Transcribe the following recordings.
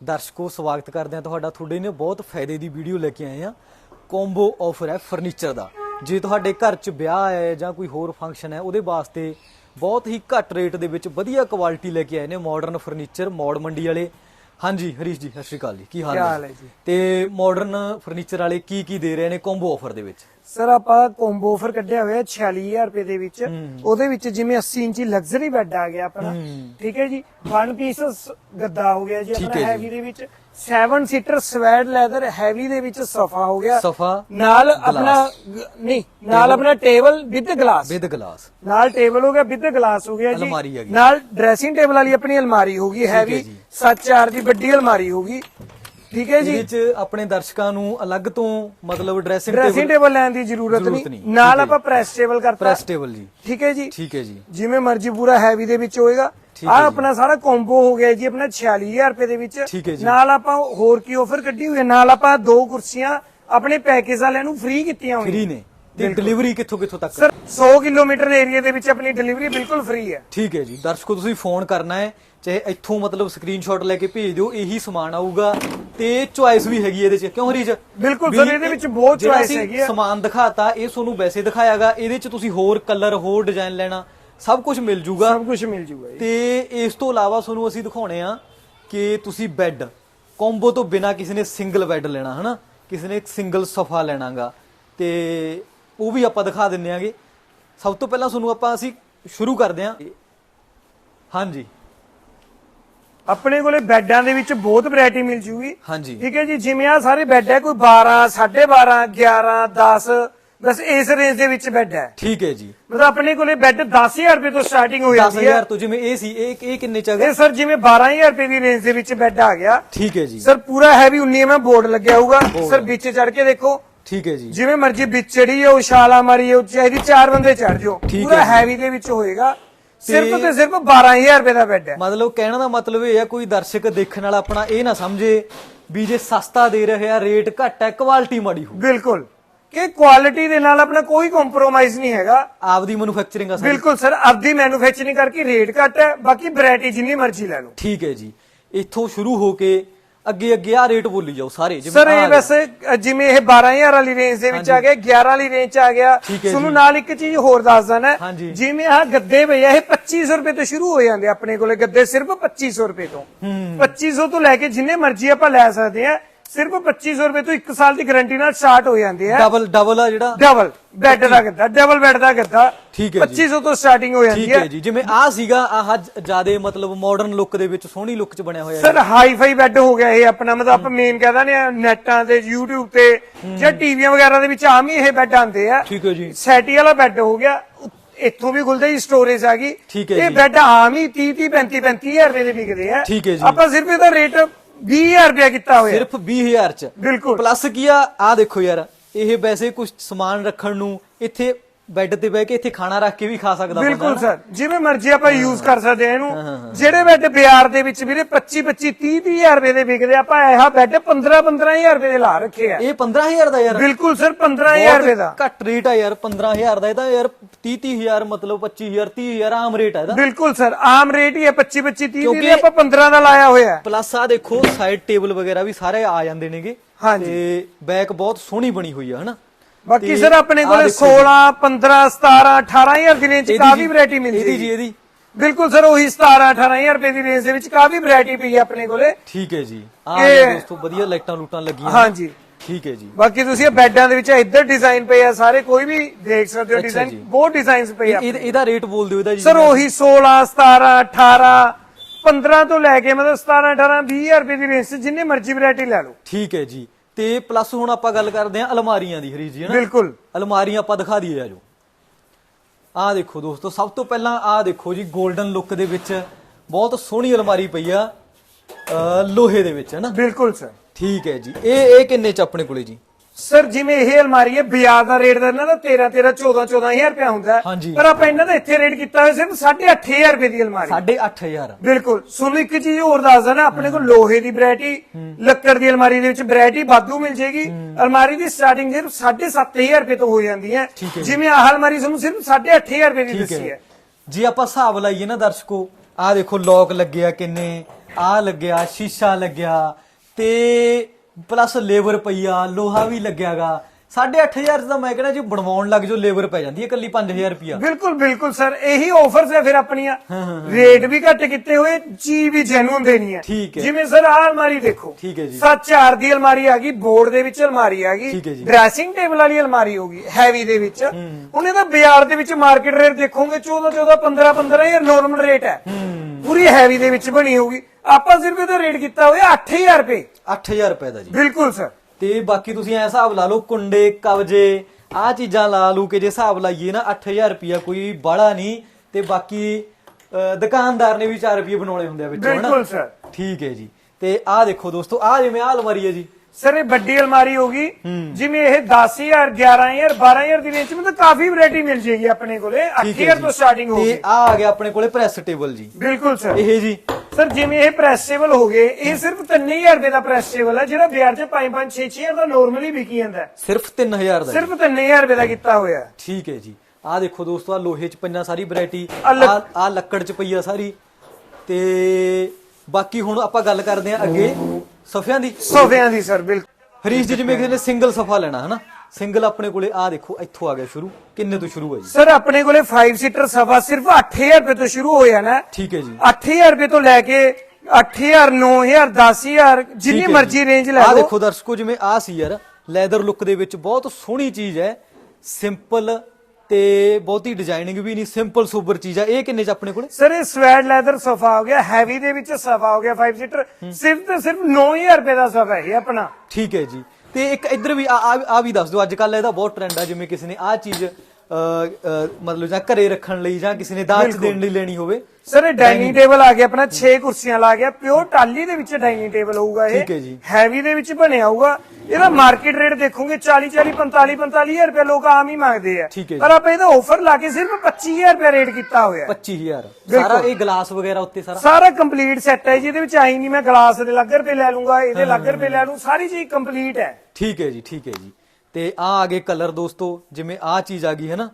ਦਰਸ਼ਕੋ, ਸਵਾਗਤ ਕਰਦੇ ਹਾਂ ਤੁਹਾਡਾ। ਤੁਹਾਡੇ ਨੇ ਬਹੁਤ ਫਾਇਦੇ ਦੀ ਵੀਡੀਓ ਲੈ ਕੇ ਆਏ ਆ ਕੰਬੋ ਆਫਰ ਹੈ ਫਰਨੀਚਰ ਦਾ। ਜੇ ਤੁਹਾਡੇ ਘਰ 'ਚ ਵਿਆਹ ਹੈ ਜਾਂ ਕੋਈ ਹੋਰ ਫੰਕਸ਼ਨ ਹੈ, ਉਹਦੇ ਵਾਸਤੇ ਬਹੁਤ ਹੀ ਘੱਟ ਰੇਟ ਦੇ ਵਿੱਚ ਵਧੀਆ ਕੁਆਲਿਟੀ ਲੈ ਕੇ ਆਏ ਨੇ ਮਾਡਰਨ ਫਰਨੀਚਰ ਮੌੜ ਮੰਡੀ ਵਾਲੇ। ਹਾਂਜੀ ਹਰੀਸ਼ ਜੀ ਸਤਿ ਸ਼੍ਰੀ ਅਕਾਲ ਜੀ। ਕੀ ਹਾਲ ਕੀ ਹਾਲ ਹੈ ਜੀ? ਤੇ ਮਾਡਰਨ ਫਰਨੀਚਰ ਵਾਲੇ ਕੀ ਕੀ ਦੇ ਰਹੇ ਨੇ ਕੰਬੋ ਆਫਰ ਦੇ ਵਿੱਚ? ਸਰ ਆਪਾਂ ਕੰਬੋ ਆਫਰ ਕੱਢਿਆ ਹੋਇਆ 46000 ਰੁਪਏ ਦੇ ਵਿੱਚ। ਉਹਦੇ ਵਿੱਚ ਜਿਵੇਂ 80 ਇੰਚੀ ਲਗਜ਼ਰੀ ਬੈੱਡ ਆ ਗਿਆ ਆਪਣਾ। ਠੀਕ ਹੈ ਜੀ? ਵਨ ਪੀਸ ਗੱਦਾ ਹੋ ਗਿਆ ਜੀ ਆਪਣਾ। ਹੈਵੀ ਦੇ ਵਿੱਚ। 7 ਸੀਟਰ ਸਵੈਡ ਲੈਦਰ ਹੈਵੀ ਦੇ ਵਿੱਚ ਸੋਫਾ ਹੋ ਗਿਆ। ਸੋਫਾ ਨਾਲ ਆਪਣਾ ਨਹੀਂ ਨਾਲ ਆਪਣਾ table with glass with glass ਨਾਲ ਟੇਬਲ ਹੋ ਗਿਆ ਵਿਦ ਗਲਾਸ ਹੋ ਗਿਆ ਜੀ। ਨਾਲ ਡਰੈਸਿੰਗ ਟੇਬਲ ਵਾਲੀ ਆਪਣੀ ਅਲਮਾਰੀ ਹੋਗੀ ਹੈਵੀ ਜੀ। 7-4 ਦੀ ਵੱਡੀ ਅਲਮਾਰੀ ਹੋਗੀ ਠੀਕ ਹੈ ਜੀ। ਇਹਦੇ 'ਚ ਆਪਣੇ ਦਰਸ਼ਕਾਂ ਨੂੰ ਅਲੱਗ ਤੋਂ ਮਤਲਬ ਡਰੈਸਿੰਗ ਡਰੈਸਿੰਗ ਟੇਬਲ ਟੇਬਲ ਲੈਣ ਦੀ ਜ਼ਰੂਰਤ ਨਹੀਂ। ਨਾਲ ਹੈ ਆਪਾਂ ਪ੍ਰੈਸ ਟੇਬਲ ਕਰਤਾ। ਪ੍ਰੈਸ ਟੇਬਲ ਜੀ। ਠੀਕ ਹੈ ਜੀ। ਠੀਕ ਹੈ ਜੀ। ਜਿਵੇਂ ਮਰਜ਼ੀ ਪੂਰਾ ਹੈਵੀ ਦੇ ਵਿੱਚ ਹੋਏਗਾ। ਆ ਹੈ। ਆਪਣਾ ਸਾਰਾ ਕੰਬੋ ਹੋ ਗਿਆ ਜੀ ਆਪਣਾ 46000 ਰੁਪਏ ਦੇ ਵਿੱਚ। ਠੀਕ ਹੈ ਜੀ। ਨਾਲ ਆਪਾਂ ਹੋਰ ਕੀ ਆਫਰ ਕੱਢੀ ਹੋਈ ਹੈ? ਨਾਲ ਆਪਾਂ ਦੋ ਕੁਰਸੀਆਂ ਆਪਣੇ ਪੈਕੇਜ ਵਾਲਿਆਂ ਨੂੰ ਫ੍ਰੀ ਕੀਤੀਆਂ ਹੋਈਆਂ। ਫ੍ਰੀ ਨੇ? ਤੇ ਡਿਲੀਵਰੀ ਕਿੱਥੋਂ ਕਿੱਥੋਂ ਤੱਕ? ਸਰ 100 ਕਿਲੋਮੀਟਰ ਏਰੀਆ ਦੇ ਵਿੱਚ ਆਪਣੀ ਡਿਲੀਵਰੀ ਬਿਲਕੁਲ ਫ੍ਰੀ ਹੈ। ਠੀਕ ਹੈ ਜੀ। ਦਰਸ਼ਕੋ ਤੁਸੀਂ ਫੋਨ ਕਰਨਾ ਹੈ ਚਾਹੇ ਇੱਥੋਂ ਮਤਲਬ ਸਕਰੀਨਸ਼ਾਟ ਲੈ ਕੇ ਭੇਜ ਦਿਓ ਇਹੀ ਸਮਾਨ ਆਊਗਾ ਤੇ ਚੁਆਇਸ ਵੀ ਹੈਗੀ ਇਹਦੇ 'ਚ। ਕਿਉਂ ਹਰੀਜ ਬਿਲਕੁਲ ਸਰ, ਇਹਦੇ ਵਿੱਚ ਬਹੁਤ ਅਸੀਂ ਹੈਗੀ ਆ। ਸਮਾਨ ਦਿਖਾਤਾ ਇਹ ਤੁਹਾਨੂੰ ਵੈਸੇ ਦਿਖਾਇਆਗਾ ਇਹਦੇ 'ਚ ਤੁਸੀਂ ਹੋਰ ਕਲਰ ਹੋਰ ਡਿਜ਼ਾਈਨ ਲੈਣਾ। ਸਭ ਕੁਝ ਮਿਲ ਜੂਗਾ। ਸਭ ਕੁਝ ਮਿਲ ਜੂਗਾ ਜੀ। ਤੇ ਇਸ ਤੋਂ ਇਲਾਵਾ ਤੁਹਾਨੂੰ ਅਸੀਂ ਦਿਖਾਉਣੇ ਆ ਕਿ ਤੁਸੀਂ ਬੈੱਡ ਕੰਬੋ ਤੋਂ ਬਿਨਾ ਕਿਸੇ ਨੇ ਸਿੰਗਲ ਬੈੱਡ ਲੈਣਾ ਹਨਾ? ਕਿਸੇ ਨੇ ਸਿੰਗਲ ਸੋਫਾ ਲੈਣਾਗਾ। ਤੇ ਉਹ ਵੀ ਆਪਾਂ ਦਿਖਾ ਦਿੰਨੇ ਆਗੇ। ਸਭ ਤੋਂ ਪਹਿਲਾਂ ਤੁਹਾਨੂੰ ਆਪਾਂ ਅਸੀਂ ਸ਼ੁਰੂ ਕਰਦੇ ਹਾਂ ਹਾਂਜੀ। ਆਪਣੇ ਕੋਲੇ ਬੈੱਡਾਂ ਦੇ ਵਿੱਚ ਬਹੁਤ ਵੈਰਾਈਟੀ ਮਿਲ ਜੂਗੀ। ਹਾਂਜੀ। ਠੀਕ ਹੈ ਜੀ ਜਿਵੇਂ ਆ ਸਾਰੇ ਬੈੱਡ ਹੈ ਕੋਈ 12 12.5 11 10 ਬਸ ਇਸ ਰੇਂਜ ਦੇ ਵਿੱਚ ਬੈੱਡ ਹੈ। ਠੀਕ ਹੈ ਜੀ। ਮਤਲਬ ਆਪਣੇ ਕੋਲੇ ਬੈੱਡ 10000 ਰੁਪਏ ਤੋਂ ਸਟਾਰਟਿੰਗ ਹੋ ਜਾਂਦੀ ਹੈ। 10000 ਤੋਂ ਜਿਵੇਂ ਇਹ ਸੀ ਇਹ ਇਹ ਕਿੰਨੇ ਚ ਆ ਗਿਆ ਇਹ ਸਰ ਜਿਵੇਂ 12000 ਰੁਪਏ ਦੀ ਰੇਂਜ ਦੇ ਵਿੱਚ ਬੈੱਡ ਆ ਗਿਆ। ਠੀਕ ਹੈ ਜੀ। ਸਰ ਪੂਰਾ ਹੈਵੀ 19 ਐਮ ਬੋਰਡ ਲੱਗਿਆ ਹੋਊਗਾ। ਸਰ ਵਿੱਚ ਚੜ ਕੇ ਦੇਖੋ। ਠੀਕ ਹੈ ਜੀ। ਜਿਵੇਂ ਮਰਜ਼ੀ ਵਿੱਚ ਚੜੀ ਜਾਓ ਛਾਲਾ ਮਾਰੀ ਜਾਓ ਚਾਹੀਦੀ ਚਾਰ ਬੰਦੇ ਚੜ ਜਾਓ ਪੂਰਾ ਹੈ। ਹੈਵੀ ਦੇ ਵਿੱਚ ਹੋਏਗਾ। ਸਿਰਫ ਤੇ ਸਿਰਫ 12000 ਰੁਪਏ ਦਾ ਬੈੱਡ ਹੈ। ਮਤਲਬ ਕਹਿਣ ਦਾ ਮਤਲਬ ਇਹ ਆ ਕੋਈ ਦਰਸ਼ਕ ਦੇਖਣ ਵਾਲਾ ਆਪਣਾ ਇਹ ਨਾ ਸਮਝੇ ਵੀ ਜੇ ਸਸਤਾ ਦੇ ਰਹੇ ਆ ਰੇਟ ਘੱਟ ਹੈ ਕੁਆਲਿਟੀ ਮਾੜੀ ਹੋ ਬਿਲਕੁਲ। ਕਿ ਕੁਆਲਿਟੀ ਦੇ ਨਾਲ ਆਪਣਾ ਕੋਈ ਕੰਪਰੋਮਾਈਜ਼ ਨਹੀਂ ਹੈਗਾ। ਆਪਦੀ ਮੈਨੂਫੈਕਚਰਿੰਗ ਆ ਸਾਰੀ। ਬਿਲਕੁਲ ਸਰ ਆਪਦੀ ਮੈਨੂਫੈਕਚਰਿੰਗ ਕਰਕੇ ਰੇਟ ਘੱਟ ਹੈ ਬਾਕੀ ਵੈਰਾਈਟੀ ਜਿੰਨੀ ਮਰਜ਼ੀ ਲੈ ਲਓ। ਠੀਕ ਹੈ ਜੀ। ਇੱਥੋਂ ਸ਼ੁਰੂ ਹੋ ਕੇ ਅੱਗੇ ਅੱਗੇ ਆ ਰੇਟ ਬੋਲੀ ਜਾਓ ਸਾਰੇ ਸਰ ਆਹ ਇਹ ਵੈਸੇ ਅ, ਜਿਵੇਂ ਇਹ 12000 ਵਾਲੀ ਰੇਂਜ ਦੇ ਵਿੱਚ ਆ ਗਿਆ 11 ਵਾਲੀ ਰੇਂਜ ਚ ਆ ਗਿਆ। ਠੀਕ ਹੈ ਤੁਹਾਨੂੰ ਜੀ। ਨਾਲ ਇੱਕ ਚੀਜ਼ ਹੋਰ ਦੱਸ ਦਣਾ ਹਾਂਜੀ। ਜਿਵੇਂ ਆ ਗੱਦੇ ਪਏ ਆ ਇਹ 2500 ਰੁਪਏ ਤੋਂ ਸ਼ੁਰੂ ਹੋ ਜਾਂਦੇ ਆ ਆਪਣੇ ਕੋਲੇ। ਗੱਦੇ ਸਿਰਫ 2500 ਰੁਪਏ ਤੋਂ। 2500 ਤੋਂ ਲੈ ਕੇ ਜਿੰਨੇ ਮਰਜ਼ੀ ਆਪਾਂ ਲੈ ਸਕਦੇ ਆ ਸਿਰਫ 2500 ਰੁਪਏ ਤੋਂ 1 ਸਾਲ ਦੀ ਗਾਰੰਟੀ ਨਾਲ ਸਟਾਰਟ ਹੋ ਜਾਂਦੇ ਆ ਡਬਲ ਡਬਲ ਆ ਜਿਹੜਾ? ਡਬਲ ਬੈੱਡ ਦਾ ਗੱਦਾ ਡਬਲ ਬੈੱਡ ਦਾ ਗੱਦਾ ਠੀਕ ਹੈ ਜੀ। 2500 ਤੋਂ ਸਟਾਰਟਿੰਗ ਹੋ ਜਾਂਦੀ ਠੀਕ ਹੈ ਹੈ। ਜੀ। ਜਿਵੇਂ ਆ ਸੀਗਾ ਆਹ ਜਿਆਦੇ ਮਤਲਬ ਮਾਡਰਨ ਲੁੱਕ ਦੇ ਵਿੱਚ ਸੋਹਣੀ ਲੁੱਕ ਚ ਬਣਿਆ ਹੋਇਆ ਸਰ ਹਾਈ ਫਾਈ ਬੈੱਡ ਹੋ ਗਿਆ ਇਹ ਆਪਣਾ। ਮਤਲਬ ਆਪਾਂ ਮੇਨ ਕਹਦਾ ਨੇ ਨੈਟਾਂ ਤੇ YouTube ਤੇ ਜਾਂ ਟੀਵੀਆਂ ਵਗੈਰਾ ਦੇ ਵਿੱਚ ਆਮ ਹੀ ਇਹ ਬੈੱਡ ਆਉਂਦੇ ਆ। ਠੀਕ ਹੈ ਜੀ। ਸੈਟੀ ਵਾਲਾ ਬੈੱਡ ਹੋ ਗਿਆ। ਇੱਥੋਂ ਵੀ ਖੁੱਲਦਾ ਹੀ ਸਟੋਰੇਜ ਆ ਗਈ। ਹੈ ਇਹ। ਬੈੱਡ ਆਮ ਹੀ 30 30 35 35000 ਰੁਪਏ ਦੇ ਵਿਕਦੇ ਆ। ਹੈ। ਆਪਾਂ ਸਿਰਫ ਇਹਦਾ ਰੇਟ 20000 ਰੁਪਏ ਕੀਤਾ ਹੋਇਆ। ਸਿਰਫ 20000 ਚ। ਬਿਲਕੁਲ। ਪਲੱਸ ਕੀ ਆ? ਆ ਦੇਖੋ ਯਾਰ ਇਹ ਵੈਸੇ ਕੁਝ ਸਮਾਨ ਰੱਖਣ ਨੂੰ ਇੱਥੇ ਬੈੱਡ ਤੇ ਬਹਿ ਕੇ ਇੱਥੇ ਖਾਣਾ ਰੱਖ ਕੇ ਵੀ ਖਾ ਸਕਦਾ ਬਿਲਕੁਲ। ਸਰ ਜਿਵੇਂ ਮਰਜ਼ੀ ਆਪਾਂ ਯੂਜ਼ ਕਰ ਸਕਦੇ ਆ ਇਹਨੂੰ। ਜਿਹੜੇ ਬੈੱਡ ਬਿਆਰ ਦੇ ਵਿੱਚ ਵੀਰੇ 25 25 30 30000 ਰੁਪਏ ਦੇ ਵਿਕਦੇ ਆਪਾਂ ਇਹ ਬੈੱਡ 15 15000 ਰੁਪਏ ਦੇ ਲਾ ਰੱਖੇ ਆ। ਇਹ 15000 ਦਾ ਯਾਰ। ਬਿਲਕੁਲ ਸਰ 15000 ਰੁਪਏ ਦਾ। ਘੱਟ ਰੇਟ ਆ ਯਾਰ 15000 ਦਾ। ਇਹ ਤਾਂ ਯਾਰ 30 30000 ਮਤਲਬ 25000 30000 ਆਮ ਰੇਟ ਆ ਇਹਦਾ। ਬਿਲਕੁਲ ਸਰ ਆਮ ਰੇਟ ਹੀ ਹੈ 25 25 30 ਦੀ ਕਿਉਂਕਿ- ਆਪਾਂ 15 ਦਾ ਲਾਇਆ ਹੋਇਆ। ਹੈ ਪਲੱਸ ਆ ਦੇਖੋ ਸਾਈਡ ਟੇਬਲ ਵਗੈਰਾ ਵੀ ਸਾਰੇ ਆ ਜਾਂਦੇ ਨੇਗੇ। ਹਾਂਜੀ। ਤੇ ਬੈਕ ਬਹੁਤ ਸੋਹਣੀ ਬਣੀ ਹੋਈ ਆ ਹਨਾ? ਬਾਕੀ ਸਰ ਆਪਣੇ ਆਹ ਕੋਲੇ ਦੇਖੋ 16 15 17 18000 ਦੀ ਰੇਂਜ ਚ ਕਾਫੀ ਵੈਰਾਈਟੀ ਮਿਲਦੀ ਇਹਦੀ ਜੀ। ਇਹਦੀ। ਬਿਲਕੁਲ ਸਰ ਉਹੀ 17 18000 ਰੁਪਏ ਦੀ ਰੇਂਜ ਦੇ ਵਿੱਚ ਕਾਫੀ ਵੈਰਾਈਟੀ ਪਈ ਹੈ ਆਪਣੇ ਕੋਲੇ। ਠੀਕ ਹੈ ਜੀ। ਆ ਇਹ- ਦੋਸਤੋ ਵਧੀਆ ਲਾਈਟਾਂ ਲੂਟਾਂ ਲੱਗੀਆਂ। ਹਾਂਜੀ। ਠੀਕ ਹੈ ਜੀ। ਬਾਕੀ ਤੁਸੀਂ ਇਹ ਬੈੱਡਾਂ ਦੇ ਵਿੱਚ ਇੱਧਰ ਡਿਜ਼ਾਈਨ ਪਏ ਆ ਸਾਰੇ ਕੋਈ ਵੀ ਦੇਖ ਸਕਦੇ ਹੋ ਡਿਜ਼ਾਈਨ। ਬਹੁਤ ਡਿਜ਼ਾਈਨਸ ਪਏ ਆ ਇਹ- ਇਹਦਾ ਰੇਟ ਬੋਲ ਦਿਓ ਇਹਦਾ ਜੀ। ਸਰ ਉਹੀ 16 17 18 15 ਤੋਂ ਲੈ ਕੇ ਮਤਲਬ 17 18 20000 ਰੁਪਏ ਦੀ ਰੇਂਜ 'ਚ ਜਿੰਨੇ ਮਰਜ਼ੀ ਵੈਰਾਈਟੀ ਲੈ ਲਓ। ਠੀਕ ਹੈ ਜੀ। ਤੇ ਪਲੱਸ ਹੁਣ ਆਪਾਂ ਗੱਲ ਕਰਦੇ ਹਾਂ ਅਲਮਾਰੀਆਂ ਦੀ ਹਰੀ ਜੀ ਹਨਾ? ਬਿਲਕੁਲ। ਅਲਮਾਰੀਆਂ ਆਪਾਂ ਦਿਖਾ ਦਈਏ ਆਜੋ ਆਹ ਦੇਖੋ ਦੋਸਤੋ ਸਭ ਤੋਂ ਪਹਿਲਾਂ ਆਹ ਦੇਖੋ ਜੀ 골ਡਨ ਲੁੱਕ ਦੇ ਵਿੱਚ ਬਹੁਤ ਸੋਹਣੀ ਅਲਮਾਰੀ ਪਈ ਆ ਲੋਹੇ ਦੇ ਵਿੱਚ ਹੈ ਨਾ ਬਿਲਕੁਲ ਸਰ ਠੀਕ ਹੈ ਜੀ। ਇਹ ਇਹ ਕਿੰਨੇ ਚ ਆਪਣੇ ਕੋਲੇ ਜੀ? ਸਰ ਜਿਵੇਂ ਇਹ ਅਲਮਾਰੀ ਹੈ ਬਾਜ਼ਾਰ ਦਾ ਰੇਟ ਦਾ ਇਹਨਾਂ ਦਾ 13 13 14 14000 ਰੁਪਏ ਹੁੰਦਾ ਹੈ। ਹਾਂਜੀ। ਪਰ ਆਪਾਂ ਇਹਨਾਂ ਦਾ ਇੱਥੇ ਰੇਟ ਕੀਤਾ ਹੋਇਆ ਸਿਰਫ 8500 ਰੁਪਏ ਦੀ ਅਲਮਾਰੀ। 8500 ਬਿਲਕੁਲ। ਤੁਹਾਨੂੰ ਇੱਕ ਚੀਜ਼ ਹੋਰ ਦੱਸਦਾ ਨਾ ਆਪਣੇ ਕੋਲ ਲੋਹੇ ਦੀ ਵੈਰਾਈਟੀ ਲੱਕੜ ਦੀ ਅਲਮਾਰੀ ਦੇ ਵਿੱਚ ਵੈਰਾਈਟੀ ਵਾਧੂ ਮਿਲ ਜੇਗੀ ਅਲਮਾਰੀ ਦੀ ਸਟਾਰਟਿੰਗ ਸਿਰਫ 7500 ਰੁਪਏ ਤੋਂ ਹੋ ਜਾਂਦੀ ਹੈ। ਠੀਕ ਹੈ ਜੀ। ਜਿਵੇਂ ਆਹ ਅਲਮਾਰੀ ਤੁਹਾਨੂੰ ਸਿਰਫ 8500 ਰੁਪਏ ਦੀ ਠੀਕ ਦੱਸੀ ਹੈ। ਹੈ ਜੀ ਆਪਾਂ ਹਿਸਾਬ ਲਾਈਏ ਨਾ ਦਰਸ਼ਕੋ ਆਹ ਦੇਖੋ ਲੋਕ ਲੱਗੇ ਆ ਕਿੰਨੇ ਆ ਲੱਗਿਆ ਸ਼ੀਸ਼ਾ ਲੱਗਿਆ ਤੇ ਪਲੱਸ ਲੇਬਰ ਪਈਆ ਲੋਹਾ ਵੀ ਲੱਗਿਆਗਾ। 8500 ਦਾ ਮੈਂ ਕਹਿੰਦਾ ਜੀ ਬਣਵਾਉਣ ਲੱਗ ਜੋ ਲੇਬਰ ਪੈ ਜਾਂਦੀ ਹੈ ਇਕੱਲੀ 5000 ਰੁਪਿਆ ਬਿਲਕੁਲ ਬਿਲਕੁਲ ਸਰ ਇਹੀ ਆਫਰਸ ਹੈ ਫਿਰ ਆਪਣੀਆਂ। ਰੇਟ ਵੀ ਘੱਟ ਕੀਤੇ ਹੋਏ ਚੀਜ਼ ਵੀ ਜੈਨੂਨ ਦੇਣੀ ਹੈ ਠੀਕ ਹੈ। ਜਿਵੇਂ ਸਰ ਆਹ ਅਲਮਾਰੀ ਦੇਖੋ। ਠੀਕ ਹੈ ਜੀ। 7-4 ਦੀ ਅਲਮਾਰੀ ਆ ਗਈ ਬੋਰਡ ਦੇ ਵਿੱਚ ਅਲਮਾਰੀ ਆ ਗਈ ਠੀਕ ਹੈ ਜੀ। ਡਰੈਸਿੰਗ ਟੇਬਲ ਵਾਲੀ ਅਲਮਾਰੀ ਹੋਗੀ ਹੈਵੀ ਦੇ ਵਿੱਚ। ਹੁਣ ਇਹਦਾ ਬਾਜ਼ਾਰ ਦੇ ਵਿੱਚ ਮਾਰਕੀਟ ਰੇਟ ਦੇਖੋਗੇ 14 14 15 15 ਇਹ ਨਾਰਮਲ ਰੇਟ ਹੈ। ਪੂਰੀ ਹੈਵੀ ਦੇ ਵਿੱਚ ਬਣੀ ਹੋਗੀ ਆਪਾਂ ਸਿਰਫ ਇਹਦਾ ਰੇਟ ਕੀਤਾ ਹੋਇਆ 8000 ਰੁਪਏ। 8000 ਰੁਪਏ ਦਾ ਜੀ। ਬਿਲਕੁਲ ਸਰ। ਤੇ ਬਾਕੀ ਤੁਸੀਂ ਐ ਹਿਸਾਬ ਲਾ ਲਓ ਕੁੰਡੇ ਕਵਜੇ ਆ ਚੀਜ਼ਾਂ ਲਾ ਲੂ ਕੇ ਜੇ ਹਿਸਾਬ ਲਾਈਏ ਨਾ 8000 ਰੁਪਿਆ ਕੋਈ ਬਾੜਾ ਨਹੀਂ। ਤੇ ਬਾਕੀ ਦੁਕਾਨਦਾਰ ਨੇ ਵੀ 4 ਰੁਪਏ ਬਣਾਉਣੇ ਹੁੰਦੇ ਆ ਵਿੱਚੋਂ ਬਿਲਕੁਲ ਸਰ। ਠੀਕ ਹੈ ਜੀ। ਤੇ ਆਹ ਦੇਖੋ ਦੋਸਤੋ ਆਹ ਜਿਵੇਂ ਆਹ ਅਲਮਾਰੀ ਹੈ ਜੀ। ਸਰ ਇਹ ਵੱਡੀ ਅਲਮਾਰੀ ਹੋਗੀ ਜਿਵੇਂ ਇਹ 10000 11000 12000 ਦੀ ਰੇਂਜ ਵਿੱਚ ਕਾਫੀ ਵੈਰਾਈਟੀ ਮਿਲ ਜੇਗੀ ਆਪਣੇ ਕੋਲੇ। ਠੀਕ ਹੈ 8000 ਤੋਂ ਸਟਾਰਟਿੰਗ ਹੋਗੀ ਤੇ ਆ ਆ ਗਿਆ ਆਪਣੇ ਕੋਲੇ ਪ੍ਰੈਸ ਟੇਬਲ ਜੀ। ਬਿਲਕੁਲ ਸਰ। ਇਹ ਜੀ ਸਰ ਜਿਵੇਂ ਇਹ ਪ੍ਰੈਸੇਬਲ ਹੋ ਗਏ ਇਹ ਸਿਰਫ 3000 ਰੁਪਏ ਦਾ ਪ੍ਰੈਸੇਬਲ ਹੈ ਜਿਹੜਾ ਬਾਜ਼ਾਰ 'ਚ 5 5 6 6000 ਦਾ ਨਾਰਮਲੀ ਵਿਕੀ ਜਾਂਦਾ ਹੈ। ਸਿਰਫ 3000 ਦਾ ਜੀ। ਸਿਰਫ 3000 ਰੁਪਏ ਦਾ ਕੀਤਾ ਹੋਇਆ ਹੈ। ਠੀਕ ਹੈ ਜੀ ਆਹ ਦੇਖੋ ਦੋਸਤੋ ਆ ਲੋਹੇ ਚ ਪਈਆਂ ਸਾਰੀ ਵੈਰਾਈਟੀ ਆਹ ਲੱਕ- ਆ ਆ ਲੱਕੜ ਚ ਪਈ ਆ ਸਾਰੀ ਤੇ ਬਾਕੀ ਹੁਣ ਆਪਾਂ ਗੱਲ ਕਰਦੇ ਆ ਅੱਗੇ ਸਫਿਆਂ ਦੀ ਸੋਫਿਆਂ ਦੀ ਸਰ ਬਿਲਕੁਲ ਹਰੀਸ਼ ਜੀ ਜਿਵੇਂ ਕਿਸੇ ਨੇ ਸਿੰਗਲ ਸਫਾ ਲੈਣਾ ਹਨਾ ਸਿੰਗਲ ਆਪਣੇ ਕੋਲੇ ਆ ਦੇਖੋ ਇੱਥੋਂ ਆ ਗਿਆ ਸ਼ੁਰੂ। ਕਿੰਨੇ ਤੋਂ ਸ਼ੁਰੂ ਹੈ ਜੀ? ਸਰ ਆਪਣੇ ਕੋਲੇ 5 ਸੀਟਰ ਸਫਾ ਸਿਰਫ 8000 ਰੁਪਏ ਤੋਂ ਸ਼ੁਰੂ ਹੋ ਜਾਣਾ ਹੈ। ਠੀਕ ਹੈ ਜੀ। 8000 ਰੁਪਏ ਤੋਂ ਲੈ ਕੇ 8000 9000 10000 ਜਿੰਨੀ ਮਰਜ਼ੀ। ਰੇਂਜ ਲੈ ਲਓ। ਦੇਖੋ ਦਰਸ਼ਕੋ ਜਿਵੇਂ ਆ ਸੀ ਯਾਰ ਲੈਦਰ ਲੁੱਕ ਦੇ ਵਿੱਚ ਬਹੁਤ ਸੋਹਣੀ ਚੀਜ਼ ਹੈ। ਸਿੰਪਲ ਤੇ ਬਹੁਤੀ ਡਿਜ਼ਾਈਨਿੰਗ ਵੀ ਨਹੀਂ ਸਿੰਪਲ ਸੂਬਰ ਚੀਜ਼ ਆ। ਇਹ ਕਿੰਨੇ ਚ ਆਪਣੇ ਕੋਲੇ? ਸਰ ਇਹ ਸਵੈਡ ਲੈਦਰ ਸਫਾ ਹੋ ਗਿਆ ਹੈਵੀ ਦੇ ਵਿੱਚ ਸਫਾ ਹੋ ਗਿਆ 5 ਸੀਟਰ ਸਿਰਫ ਤੇ ਸਿਰਫ 9000 ਰੁਪਏ ਦਾ ਸਫਾ ਹੈ ਇਹ ਆਪਣਾ। ਠੀਕ ਹੈ ਜੀ। ਤੇ ਇੱਕ ਇੱਧਰ ਵੀ ਆ, ਆ- ਵੀ ਦੱਸ ਦਿਓ, ਅੱਜ ਕੱਲ ਇਹਦਾ ਬਹੁਤ ਟ੍ਰੈਂਡ ਆ, ਜਿਵੇਂ ਕਿਸੇ ਨੇ ਆ ਚੀਜ਼ ਮਤਲਬ ਜਾਂ ਘਰੇ ਰੱਖਣ ਲਈ ਜਾਂ ਕਿਸੇ ਨੇ ਦਾਜ ਦੇਣ ਲਈ ਲੈਣੀ ਹੋਵੇ। ਸਰ ਇਹ ਡਾਈਨਿੰਗ ਟੇਬਲ ਆ ਗਿਆ ਆਪਣਾ 6 ਕੁਰਸੀਆਂ ਲਾ ਗਿਆ ਪਿਓਰ ਟਾਲੀ ਦੇ ਵਿੱਚ ਡਾਈਨਿੰਗ ਟੇਬਲ ਹੋਊਗਾ ਇਹ। ਠੀਕ ਹੈ ਜੀ। ਹੈਵੀ ਦੇ ਵਿੱਚ ਬਣਿਆ ਹੋਊਗਾ। ਇਹਦਾ ਮਾਰਕੀਟ ਰੇਟ ਦੇਖੋਗੇ 40 40 45 45000 ਰੁਪਏ ਲੋਕ ਆਮ ਹੀ ਮੰਗਦੇ ਆ। ਠੀਕ ਹੈ ਜੀ। ਪਰ ਆਪਾਂ ਇਹਦਾ ਆਫਰ ਲਾ ਕੇ ਸਿਰਫ 25000 ਰੁਪਏ ਰੇਟ ਕੀਤਾ ਹੋਇਆ। ਹੈ। 25000 ਬਿਲਕੁਲ। ਸਾਰਾ ਇਹ ਗਲਾਸ ਵਗੈਰਾ ਉੱਤੇ ਸਾਰਾ? ਸਾਰਾ ਕੰਪਲੀਟ ਸੈੱਟ ਹੈ ਜਿਹਦੇ ਵਿੱਚ ਆਈ ਨਹੀਂ ਮੈਂ ਗਲਾਸ ਦੇ ਲੱਗ ਰੁਪਏ ਲੈ ਲੂੰਗਾ ਇਹਦੇ ਲੱਗ ਰੁਪਏ ਲੈ ਲੂੰ ਸਾਰੀ ਚੀਜ਼ ਕੰਪਲੀਟ ਹੈ। ਠੀਕ ਹੈ ਜੀ ਠੀਕ ਹੈ ਜੀ। ਤੇ ਆ ਆ ਗਏ ਕਲਰ ਦੋਸਤੋ ਜਿਵੇਂ ਆ ਚੀਜ਼ ਆ ਗਈ ਹੈ ਨਾ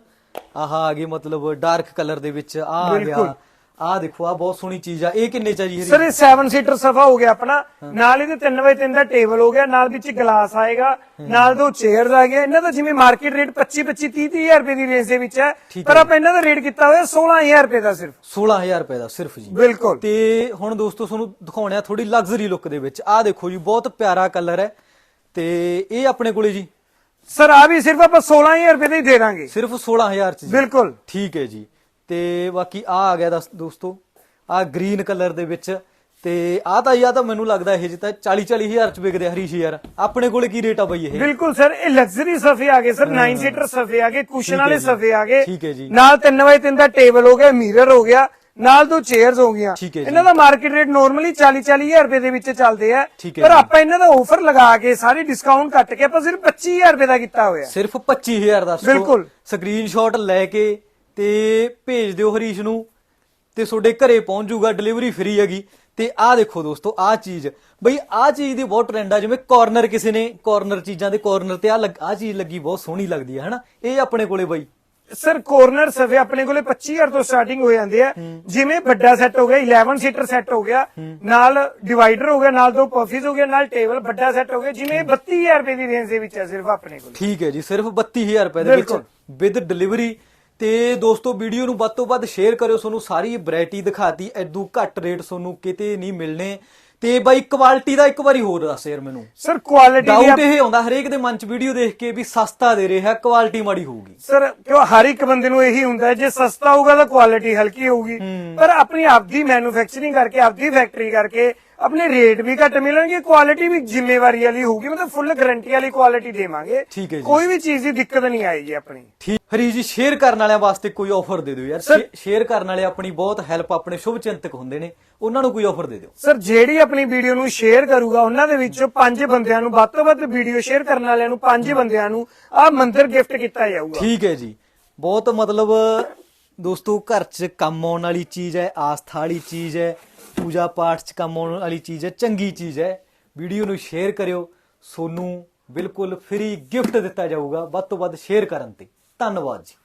ਆਹ ਆ ਗਈ ਮਤਲਬ ਡਾਰਕ ਕਲਰ ਦੇ ਵਿੱਚ ਆ ਆ ਬਿਲਕੁਲ। ਗਿਆ ਆ ਦੇਖੋ ਆ ਬਹੁਤ ਸੋਹਣੀ ਚੀਜ਼ ਆ। ਇਹ ਕਿੰਨੇ ਚ ਆ ਜੀ ਸਰ ਇਹ 7 ਸੀਟਰ ਸਫਾ ਹੋ ਗਿਆ ਆਪਣਾ। ਨਾਲ ਇਹਦੇ 3x3 ਦਾ ਟੇਬਲ ਹੋ ਗਿਆ ਨਾਲ ਵਿੱਚ ਗਲਾਸ ਆਏਗਾ ਨਾਲ ਦੋ ਚੇਅਰਸ ਆ ਗਿਆ ਇਹਨਾਂ ਦਾ ਜਿਵੇਂ ਮਾਰਕੀਟ ਰੇਟ 25 25 30 30000 ਰੁਪਏ ਦੀ ਰੇਂਜ ਦੇ ਵਿੱਚ ਹੈ। ਪਰ ਆਪਾਂ ਇਹਨਾਂ ਦਾ ਰੇਟ ਕੀਤਾ ਹੋਇਆ 16000 ਰੁਪਏ ਦਾ ਸਿਰਫ। 16000 ਰੁਪਏ ਦਾ ਸਿਰਫ ਜੀ। ਬਿਲਕੁਲ। ਤੇ ਹੁਣ ਦੋਸਤੋ ਤੁਹਾਨੂੰ ਦਿਖਾਉਣਿਆ ਥੋੜੀ ਲਗਜ਼ਰੀ ਲੁੱਕ ਦੇ ਵਿੱਚ। ਆਹ ਦੇਖੋ ਜੀ ਬਹੁਤ ਪਿਆਰਾ ਕਲਰ ਹੈ। ਤੇ ਇਹ ਆਪਣੇ ਕੋਲੇ ਜੀ। ਸਰ ਆ ਵੀ ਸਿਰਫ ਆਪਾਂ 16000 ਰੁਪਏ ਦੇ ਹੀ ਦੇ ਦਾਂਗੇ। ਸਿਰਫ 16000 ਚ ਜੀ। ਬਿਲਕੁਲ। ਠੀਕ ਹੈ ਜੀ। ਤੇ ਬਾਕੀ ਆ ਆ ਗਿਆ ਦਸ- ਦੋਸਤੋ ਆ ਗ੍ਰੀਨ ਕਲਰ ਦੇ ਵਿੱਚ। ਤੇ ਆ ਤਾਂ ਯਾ ਤਾਂ ਮੈਨੂੰ ਲੱਗਦਾ ਇਹ ਜਿੱਤਾ 40 40000 ਚ ਵਿਕਦੇ ਆ ਹਰੀਸ਼ ਯਾਰ। ਆਪਣੇ ਕੋਲੇ ਕੀ ਰੇਟ ਆ ਬਈ ਇਹ? ਬਿਲਕੁਲ ਸਰ ਇਹ ਲਗਜ਼ਰੀ ਸਫੇ ਆ ਗਏ ਸਰ 9 ਸੀਟਰ ਸਫੇ ਆ ਗਏ ਕੁਸ਼ਨ ਵਾਲੇ ਜੀ। ਸਫੇ ਆ ਗਏ। ਠੀਕ ਹੈ ਜੀ। ਨਾਲ 3x3 ਦਾ ਟੇਬਲ ਹੋ ਗਿਆ ਮਿਰਰ ਹੋ ਗਿਆ। ਨਾਲ ਦੋ ਚੇਅਰਸ ਹੋ ਗਈਆਂ। ਠੀਕ ਹੈ ਜੀ। ਇਹਨਾਂ ਦਾ ਮਾਰਕੀਟ ਰੇਟ ਨਾਰਮਲੀ 40 40000 ਰੁਪਏ ਦੇ ਵਿੱਚ ਚੱਲਦੇ ਆ। ਠੀਕ ਹੈ ਪਰ ਜੀ। ਆਪਾਂ ਇਹਨਾਂ ਦਾ ਆਫਰ ਲਗਾ ਕੇ ਸਾਰੀ ਡਿਸਕਾਊਂਟ ਕੱਟ ਕੇ ਆਪਾਂ ਸਿਰਫ 25000 ਰੁਪਏ ਦਾ ਕੀਤਾ ਹੋਇਆ। ਸਿਰਫ 25000 ਦਾ ਬਿਲਕੁਲ। ਸਕਰੀਨਸ਼ਾਟ ਲੈ ਕੇ ਤੇ ਭੇਜ ਦਿਓ ਹਰੀਸ਼ ਨੂੰ ਤੇ ਤੁਹਾਡੇ ਘਰੇ ਪਹੁੰਚ ਜਾਊਗਾ ਡਿਲੀਵਰੀ ਫ੍ਰੀ ਹੈਗੀ। ਤੇ ਆਹ ਦੇਖੋ ਦੋਸਤੋ ਆਹ ਚੀਜ਼। ਬਈ ਆਹ ਚੀਜ਼ ਦੀ ਬਹੁਤ ਟ੍ਰੈਂਡ ਆ ਜਿਵੇਂ ਕਾਰਨਰ ਕਿਸੇ ਨੇ ਕਾਰਨਰ ਚੀਜ਼ਾਂ ਦੇ ਕਾਰਨਰ ਤੇ ਆਹ ਲੱਗ- ਆਹ ਚੀਜ਼ ਲੱਗੀ ਬਹੁਤ ਸੋਹਣੀ ਲੱਗਦੀ ਹੈ ਹਨਾ? ਇਹ ਆਪਣੇ ਕੋਲੇ ਬਈ। ਸਰ ਕੋਰਨਰ ਸਫੇ ਆਪਣੇ ਕੋਲੇ 25000 ਤੋਂ ਸਟਾਰਟਿੰਗ ਹੋ ਜਾਂਦੇ ਆ। ਜਿਵੇਂ ਵੱਡਾ ਸੈੱਟ ਹੋ ਗਿਆ 11 ਸੀਟਰ ਸੈੱਟ ਹੋ ਗਿਆ ਨਾਲ ਡਿਵਾਈਡਰ ਹੋ ਗਿਆ ਨਾਲ ਦੋ ਪਫੀਜ਼ ਹੋ ਗਿਆ ਨਾਲ ਟੇਬਲ ਵੱਡਾ ਸੈੱਟ ਹੋ ਗਿਆ ਜਿਵੇਂ 32000 ਰੁਪਏ ਦੀ ਰੇਂਜ ਦੇ ਵਿੱਚ ਹੈ ਸਿਰਫ ਆਪਣੇ ਕੋਲ। ਠੀਕ ਹੈ ਜੀ ਸਿਰਫ 32000 ਰੁਪਏ ਦੇ ਵਿੱਚ। ਵਿਦ ਡਿਲੀਵਰੀ ਤੇ ਦੋਸਤੋ ਵੀਡੀਓ ਨੂੰ ਵੱਧ ਤੋਂ ਵੱਧ ਸ਼ੇਅਰ ਕਰਿਓ ਤੁਹਾਨੂੰ ਸਾਰੀ ਵੈਰਾਈਟੀ ਦਿਖਾਤੀ ਐਦੂ ਘੱਟ ਰੇਟ ਤੁਹਾਨੂੰ ਕਿਤੇ ਨਹੀਂ ਮਿਲਣੇ। ਤੇ ਬਾਈ ਕੁਆਲਿਟੀ ਦਾ ਇੱਕ ਵਾਰੀ ਹੋਰ ਦੱਸ ਯਾਰ ਮੈਨੂੰ। ਸਰ ਕੁਆਲਿਟੀ ਦੀ ਡਾਊਟ ਇਹ ਆਉਂਦਾ ਹਰੇਕ ਦੇ ਮਨ ਚ ਵੀਡੀਓ ਦੇਖ ਕੇ ਵੀ ਸਸਤਾ ਦੇ ਰਿਹਾ ਕੁਆਲਿਟੀ ਮਾੜੀ ਹੋਊਗੀ। ਸਰ ਕਿਉਂ ਹਰ ਇੱਕ ਬੰਦੇ ਨੂੰ ਇਹੀ ਹੁੰਦਾ ਜੇ ਸਸਤਾ ਹੋਊਗਾ ਤਾਂ ਕੁਆਲਿਟੀ ਹਲਕੀ ਹੋਊਗੀ। ਪਰ ਆਪਣੀ ਆਪਦੀ ਮੈਨੂਫੈਕਚਰਿੰਗ ਕਰਕੇ ਆਪਦੀ ਫੈਕਟਰੀ ਕਰਕੇ ਆਪਣੇ ਰੇਟ ਵੀ ਘੱਟ ਮਿਲਣਗੇ ਕੁਆਲਿਟੀ ਵੀ ਜ਼ਿੰਮੇਵਾਰੀ ਵਾਲੀ ਹੋਊਗੀ ਮਤਲਬ ਫੁੱਲ ਗਾਰੰਟੀ ਵਾਲੀ ਕੁਆਲਿਟੀ ਦੇਵਾਂਗੇ। ਠੀਕ ਹੈ ਜੀ। ਕੋਈ ਵੀ ਚੀਜ਼ ਦੀ ਦਿੱਕਤ ਨਹੀਂ ਆਏਗੀ ਆਪਣੀ। ਠੀਕ। ਹਰੀ ਜੀ ਸ਼ੇਅਰ ਕਰਨ ਵਾਲਿਆਂ ਵਾਸਤੇ ਕੋਈ ਆਫਰ ਦੇ ਦਿਓ ਯਾਰ। ਸ਼ੇਅਰ ਕਰਨ ਵਾਲੇ ਆਪਣੀ ਬਹੁਤ ਹੈਲਪ ਆਪਣੇ ਸ਼ੁਭ ਚਿੰਤਕ ਹੁੰਦੇ ਨੇ। ਉਹਨਾਂ ਨੂੰ ਕੋਈ ਆਫਰ ਦੇ ਦਿਓ। ਸਰ ਜਿਹੜੀ ਆਪਣੀ ਵੀਡੀਓ ਨੂੰ ਸ਼ੇਅਰ ਕਰੂਗਾ ਉਹਨਾਂ ਦੇ ਵਿੱਚੋਂ ਪੰਜ ਬੰਦਿਆਂ ਨੂੰ ਵੱਧ ਤੋਂ ਵੱਧ ਵੀਡੀਓ ਸ਼ੇਅਰ ਕਰਨ ਵਾਲਿਆਂ ਨੂੰ ਪੰਜ ਬੰਦਿਆਂ ਨੂੰ ਆਹ ਮੰਦਰ ਗਿਫਟ ਕੀਤਾ ਜਾਊਗਾ। ਠੀਕ ਹੈ ਜੀ। ਬਹੁਤ ਮਤਲਬ ਦੋਸਤੋ ਘਰ 'ਚ ਕੰਮ ਆਉਣ ਵਾਲੀ ਚੀਜ਼ ਹੈ ਆਸਥਾ ਵਾਲੀ ਚੀਜ਼ ਹੈ ਪੂਜਾ ਪਾਠ 'ਚ ਕੰਮ ਆਉਣ ਵਾਲੀ ਚੀਜ਼ ਹੈ, ਚੰਗੀ ਚੀਜ਼ ਹੈ। ਵੀਡੀਓ ਨੂੰ ਸ਼ੇਅਰ ਕਰਿਓ। ਸੋਨੂੰ ਬਿਲਕੁਲ ਫ੍ਰੀ ਗਿਫਟ ਦਿੱਤਾ ਜਾਊਗਾ। ਵੱਧ ਤੋਂ ਵੱਧ ਸ਼ੇਅਰ ਕਰਨ ਤੇ। ਧੰਨਵਾਦ ਜੀ।